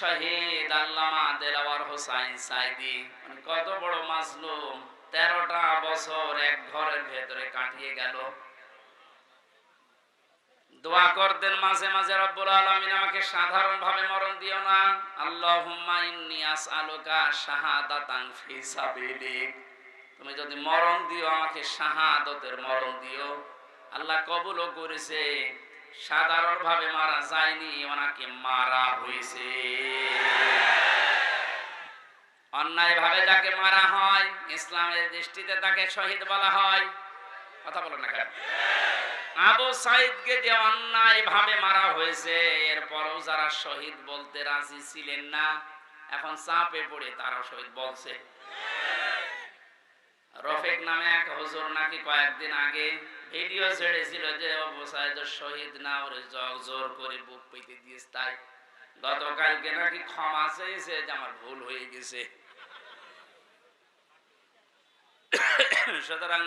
শহীদ আল্লামা দেলাওয়ার হোসাইন সাইদি। মানে কত বড় মাসলুম তেরোটা বছর এক ঘরের ভেতরে কাটিয়ে গেল। দোয়া করতেন মাঝে মাঝে রব্বুল আলামিন আমাকে সাধারণ ভাবে মরণ দিও না। আল্লাহ ফি সাবিলিক। তুমি যদি মরণ দিও, আমাকে শাহাদতের মরণ দিও। আল্লাহ কবুলও করেছে। সাধারণ ভাবে মারা যায়নি, ওনাকে মারা হয়েছে। অন্যায় ভাবে যাকে মারা হয়, ইসলামের দৃষ্টিতে তাকে শহীদ বলা হয়। কথা বলো না কেন? আবু সাইদকে যে অন্যায় ভাবে মারা হয়েছে, এরপরও যারা শহীদ বলতে রাজি ছিলেন না, এখন চাপে পড়ে তারা শহীদ বলছে। রফিক নামে এক হুজুর নাকি কয়েকদিন আগে ভিডিও ছেড়েছিল যে শহীদ না ওরে জগ জোর করে বুক পেতে তাই। গতকালকে নাকি ক্ষমা চেয়েছে যে, আমার ভুল হয়ে গেছে। সুতরাং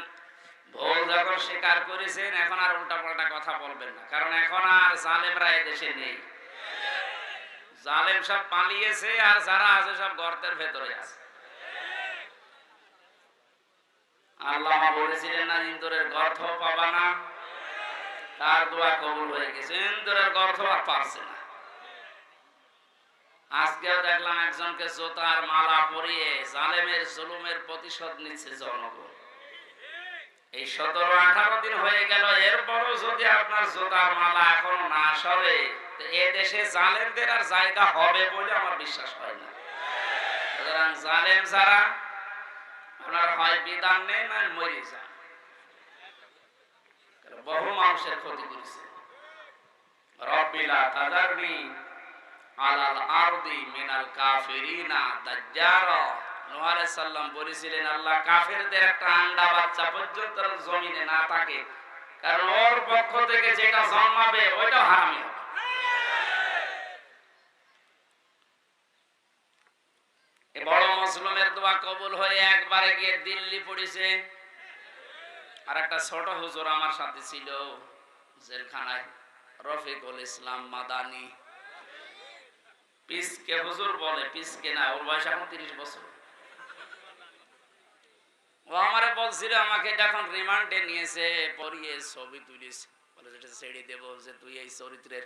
ভুল যখন স্বীকার করেছেন, এখন আর উল্টা পাল্টা কথা বলবেন না। কারণ এখন আর জালেমরা এদেশে নেই। জালেম সব পালিয়েছে আর যারা আছে সব গর্তের ভেতরে আছে। আল্লাহ বলেছিলেন না ইন্দুরের গর্থ পাবা না। তার দোয়া কবুল হয়ে গেছে। ইন্দুরের গর্থ আর পারছে না। আজকেও দেখলাম একজনকে জোতার মালা পরিয়ে জালেমের জুলুমের প্রতিশোধ নিচ্ছে জনগণ। এই সতেরো আঠারো দিন হয়ে গেল, এরপরও যদি আপনার জোতার মালা এখনও না সরে এ দেশে জালেমদের আর জায়গা হবে বলে আমার বিশ্বাস হয় না। সুতরাং জালেম যারা আপনার হয় বিধান নেই না মরে যান। বহু মানুষের ক্ষতি করেছে। রব্বিলা তাদারনি আলাল আরদি মিনাল কাফিরিনা দাজ্জার। নূহ আলাইহিস বলেছিলেন, আল্লাহ কাফেরদের একটা আন্ডা বাচ্চা পর্যন্ত জমিনে না থাকে। কারণ ওর পক্ষ থেকে যেটা জন্মাবে, ওইটা হারামি হবে এ বড় দোয়া কবুল হয়ে একবারে গিয়ে দিল্লি পড়েছে। আর একটা ছোট হুজুর আমার সাথে ছিল, জেলখানায়, রফিকুল ইসলাম মাদানি। পিসকে হুজুর বলে, পিসকে না, ওর বয়স এখন তিরিশ বছর। ও আমারে বলছিল, আমাকে যখন রিমান্ডে নিয়েছে, পরিয়ে ছবি তুলিস বলে যেটা ছেড়ে দেবো যে তুই এই চরিত্রের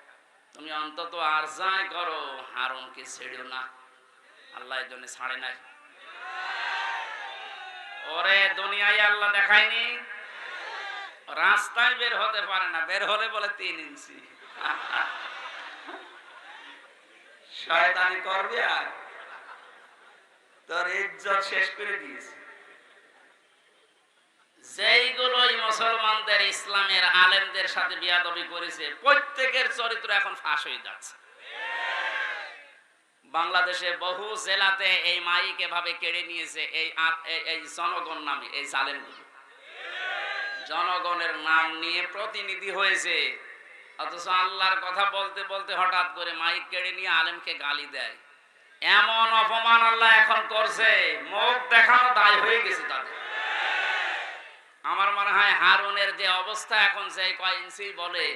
তুমি অন্তত আর যাই করো, হারুনকে ছেড়ো না। আল্লাহ জন্য ছাড়ে নাই। ওরে দুনিয়ায় আল্লাহ দেখায়নি। রাস্তায় বের হতে পারে না, বের হলে বলে তিন ইঞ্চি। শয়তানি করবে আর? তোর ইজ্জত শেষ করে দিয়েছে। যেইগুলোই মুসলমানদের, ইসলামের আলেমদের সাথে বিয়াদবি করেছে, প্রত্যেকের চরিত্র এখন ফাঁস হয়ে যাচ্ছে। বাংলাদেশে বহু জেলাতে এই মাইক এভাবে কেড়ে নিয়েছে, এই এই- জনগণ নামে, এই জালেমগুলো। জনগণের নাম নিয়ে প্রতিনিধি হয়েছে, অথচ আল্লাহর কথা বলতে বলতে হঠাৎ করে মাইক কেড়ে নিয়ে আলেমকে গালি দেয়। এমন অপমান আল্লাহ এখন করছে, মুখ দেখানো দায় হয়ে গেছে তাদের। মনে হয় হারুনের যে অবস্থা এখন যে কয় ইঞ্চি বলে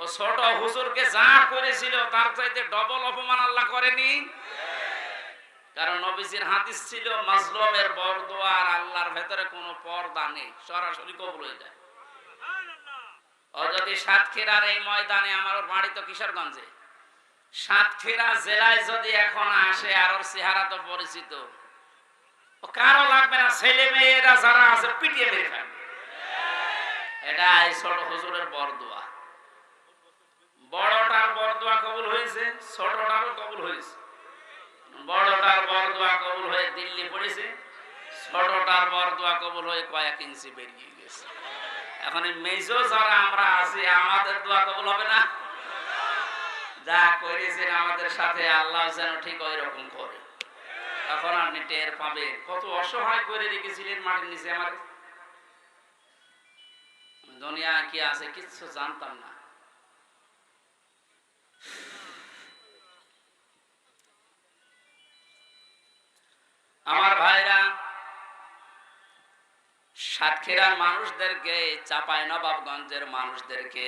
ও ছোট হুজুরকে যা করেছিল তার চাইতে ডবল অপমান আল্লাহ করেনি? কারণ নবীজির হাদিস ছিল মাজলুমের বরদোয়া আর আল্লাহর ভেতরে কোনো পর্দা নেই সরাসরি কবুল হয়ে যায়। ও যদি সাতক্ষীরার এই ময়দানে আমার বাড়ি তো কিশোরগঞ্জে। সাতক্ষীরা জেলায় যদি এখন আসে আর ওর চেহারা তো পরিচিত। কারও লাগবে না ছেলে মেয়েরা যারা আছে পিটিয়ে মেরে খাবে এখন মেজো যারা আমরা আছি, আমাদের দোয়া কবুল হবে না? যা করেছেন আমাদের সাথে আল্লাহ যেন ঠিক ওই রকম করে। তখন আপনি টের পাবেন, কত অসহায় করে রেখেছিলেন মাটির নিচে আমার। দুনিয়া কি আছে, কিচ্ছু জানতাম না। আমার ভাইরা, সাতক্ষীরার মানুষদেরকে, চাপাই নবাবগঞ্জের মানুষদেরকে,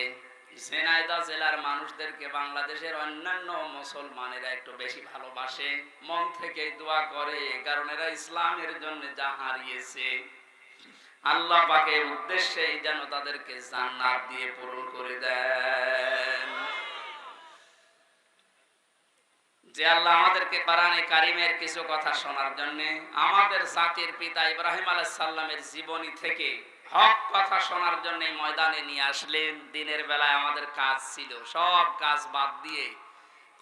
ঝিনাইদহ জেলার মানুষদেরকে, বাংলাদেশের অন্যান্য মুসলমানেরা একটু বেশি ভালোবাসে, মন থেকে দোয়া করে, কারণ এরা ইসলামের জন্য যা হারিয়েছে। আল্লাহ পাকের উদ্দেশ্যে যেন তাদেরকে জান্নাত দিয়ে পূরণ করে দেন। যে আল্লাহ আমাদেরকে কোরআনে কারিমের কিছু কথা শোনার জন্য আমাদের জাতির পিতা ইব্রাহিম আলাইহিস সালামের জীবনী থেকে হক কথা শোনার জন্য ময়দানে নিয়ে আসলেন। দিনের বেলায় আমাদের কাজ ছিল, সব কাজ বাদ দিয়ে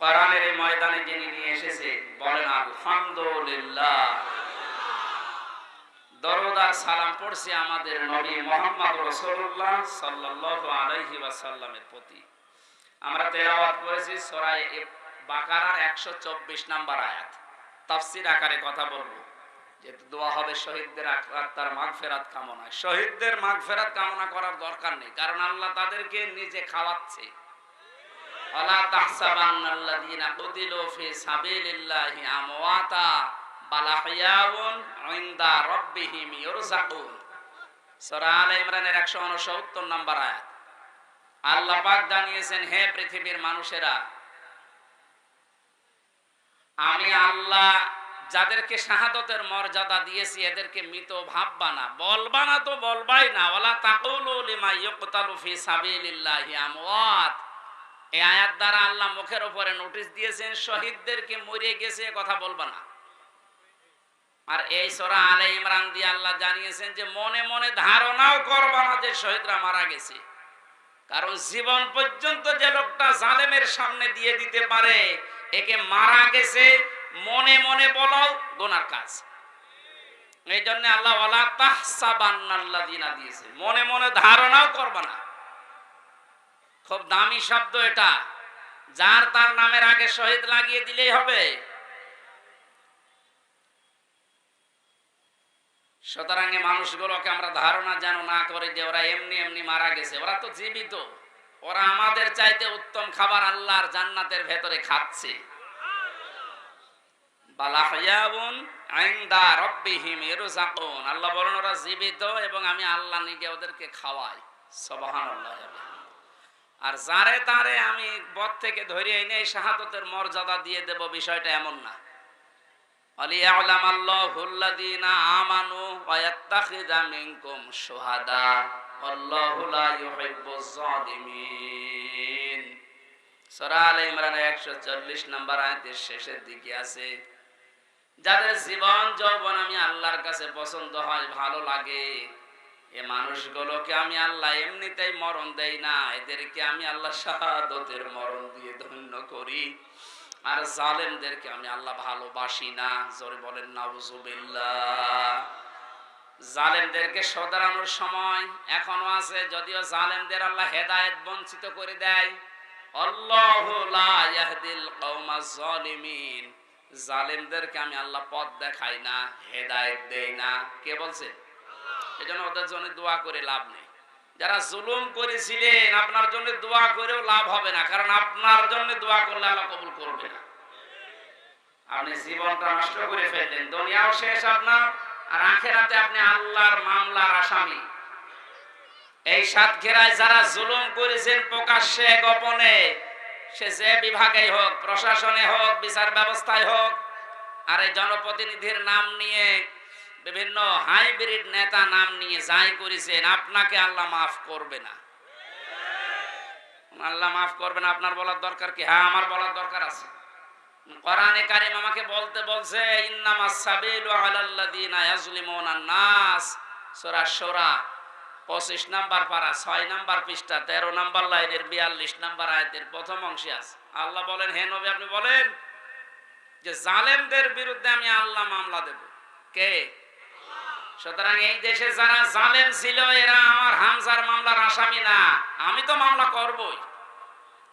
কোরআনের ময়দানে যিনি নিয়ে এসেছে, বলেন আলহামদুলিল্লাহ। দরদ সালাম পড়ছে আমাদের নবী মোহাম্মদ রাসূলুল্লাহ সাল্লাল্লাহু আলাইহি ওয়াসাল্লামের প্রতি। আমরা তেলাওয়াত করেছি সূরা বাকারার 124 নাম্বার আয়াত। তাফসীর আকারে কথা বলব। যেহেতু দোয়া হবে শহীদদের আত্মার মাগফেরাত কামনা শহীদদের মাগফেরাত কামনা করার দরকার নেই, কারণ আল্লাহ তাদেরকে নিজে খাওয়াচ্ছে। ওয়ালা তাহসাবান্নাল্লাযীনা কুতিলু ফি সাবিলিল্লাহি আমওয়াতা। বাল আহইয়াউন ইনদা রাব্বিহিম ইরযাকুন সূরা আলে ইমরানের 169 নম্বর আয়াত। আল্লাহ পাক জানিয়েছেন, হে পৃথিবীর মানুষেরা, আমি আল্লাহ যাদেরকে শাহাদতের মর্যাদা দিয়েছি, এদেরকে মৃত ভাববা না। বলবা না তো বলবাই না। এই দ্বারা আল্লাহ মুখের উপরে নোটিশ দিয়েছেন, শহীদদেরকে মরে গেছে কথা বলবা না। আর এই সূরা আলে ইমরান দিয়ে আল্লাহ জানিয়েছেন যে মনে মনে ধারণাও করবা না যে শহীদরা মারা গেছে। কারণ জীবন পর্যন্ত যে লোকটা জালেমের সামনে দিয়ে দিতে পারে, একে মারা গেছে, মনে মনে বলাও গোনার কাজ। এই জন্য আল্লাহ ওয়ালা তাহসাবান্নাল্লাযিনা দিয়েছে। মনে মনে ধারণাও করবে না। খুব দামি শব্দ এটা। যার তার নামের আগে শহীদ লাগিয়ে দিলেই হবে। সুতরাং মানুষগুলোকে আমরা ধারণা যেন না করে যে ওরা এমনি এমনি মারা গেছে। ওরা তো জীবিত। ওরা আমাদের চাইতে উত্তম খাবার আল্লাহর জান্নাতের ভেতরে খাচ্ছে। আর যারে তারে আমি বদ থেকে ধরিয়ে এনে শাহাদতের মর্যাদা দিয়ে দেব বিষয়টা এমন না। আলিয়ালাম আল্লাহুল্লাযীনা আমানু ওয়া ইয়াত্তাখিযা মিনকুম শুহাদা। আল্লাহু লা ইউহিব্বুজ জালিমিন সূরা আলে ইমরানের 140 নম্বর শেষের দিকে আছে, যাদের জীবন, যৌবন আমি আল্লাহর কাছে পছন্দ হয়, ভালো লাগে, এ মানুষগুলোকে আমি আল্লাহ এমনিতেই মরণ দেই না, এদেরকে আমি আল্লাহ শাহাদতের মরণ দিয়ে ধন্য করি। আর জালেমদেরকে আমি আল্লাহ ভালোবাসি না। জোরে বলেন, নাউজুবিল্লাহ। জালেমদেরকে সদারানোর সময় এখনও আছে, যদিও জালেমদের আল্লাহ হেদায়েত বঞ্চিত করে দেয়। জালেমদেরকে আমি আল্লাহ পথ দেখাই না, হেদায়েত দেই না। কে বলছে? এজন্য ওদের জন্য দোয়া করে লাভ নেই। যারা জুলুম করেছিলেন, আপনার জন্য দোয়া করেও লাভ হবে না, কারণ আপনার জন্য দোয়া করলে আল্লাহ কবুল করবে না। আপনি জীবনটা নষ্ট করে ফেললেন, দুনিয়াও শেষ আপনার, আর আখেরাতে আপনি আল্লাহর মামলার আসামি। এই সাতক্ষীরায় যারা জুলুম করেছেন, প্রকাশ্যে, গোপনে, সে যে বিভাগে হোক, প্রশাসনে হোক, বিচার ব্যবস্থায় হোক, আর এই জনপ্রতিনিধির নাম নিয়ে বিভিন্ন হাইব্রিড নেতা নাম নিয়ে যাই করেছেন, আপনাকে আল্লাহ মাফ করবে না। আল্লাহ মাফ করবে না, আপনার বলার দরকার কি? হ্যাঁ আমার বলার দরকার আছে। কোরআনে কারিম আমাকে বলতে বলছে, ইন্নামাস সাবিলু আলাল্লাযিনা ইয়াজলিমুনান নাস। সূরা শূরা 25 নাম্বার পারা 6 নাম্বার পৃষ্ঠা 13 নাম্বার লাইনের 42 নাম্বার আয়াতের প্রথম অংশে আছে। আল্লাহ বলেন, হে নবী, আপনি বলেন যে জালেমদের বিরুদ্ধে আমি আল্লাহ মামলা দেব। কে? সুতরাং এই দেশে যারা জালেম ছিল, এরা আমার হামজার মামলার আসামি না। আমি তো মামলা করবই।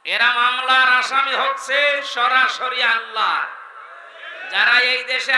এরা মামলার আসামি হচ্ছে সরাসরি আল্লাহ। যারা এই দেশে